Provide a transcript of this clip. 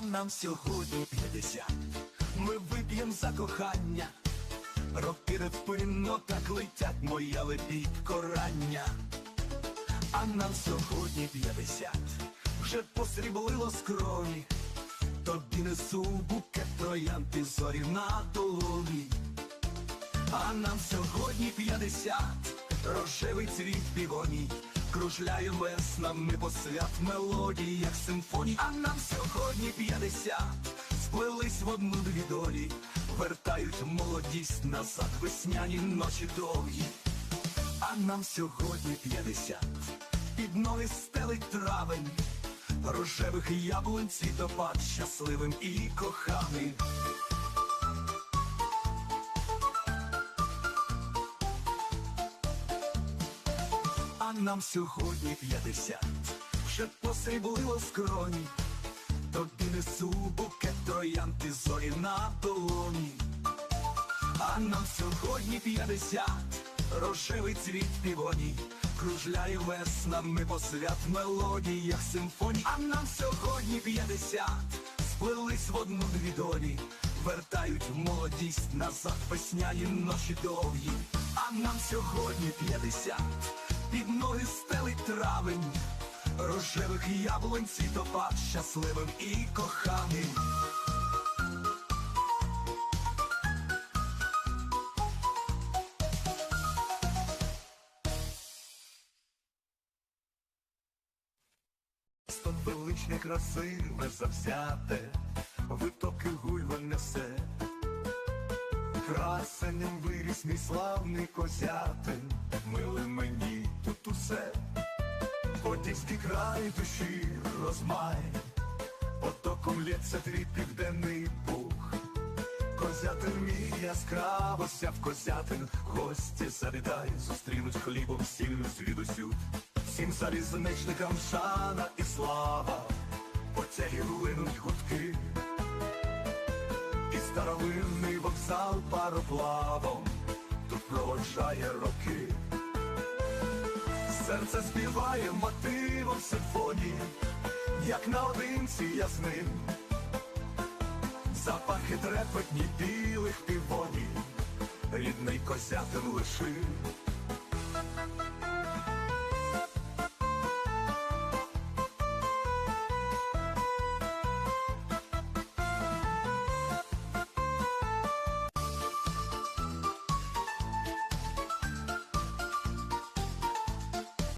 нам сьогодні 50 Ми вип'єм за кохання, роки невпинно так летять моя лебідь корання. А нам сьогодні 50 вже посріблило скроні, тобі несу букет троянти зорі на долоні. А нам сьогодні 50 рожевий цвіт півоній Кружляє веснами по свят мелодій, як симфоній. А нам сьогодні 50 сплелись в одну дві долі, вертають молодість назад весняні ночі довгі. А нам сьогодні 50 під ноги стелить травень, рожевих яблунь цвітопад щасливим і коханим. Нам сьогодні 50 вже посріблило скроні, тобі несу букет троянти зорі на долоні. А нам сьогодні 50 рожевий цвіт півоній Кружляє веснами по свят мелодій, як симфоній. А нам сьогодні 50 сплелись в одну дві долі, вертають молодість назад весняні ночі довгі. А нам сьогодні 50 під ноги стелить травень, рожевих яблунь цвітопад щасливим і коханим. Величне, красиве, завзяте, витоки гульва несе. Красенем виріс мій славний козятин, миле мені тут усе, Подільський край душі розмай, потоком лється твій південний бух. Козятин мій яскраво сяв козятин, гості завітай, зустрінуть хлібом сіллю звідусюд. Всім залізничникам шана і слава, потяги линуть гудки, і старовинний вокзал пароплавом тут проводжає роки. Серце співає мотивом симфонії, як наодинці я з ним. Запахи трепетні білих півонів, рідний козятин лишив.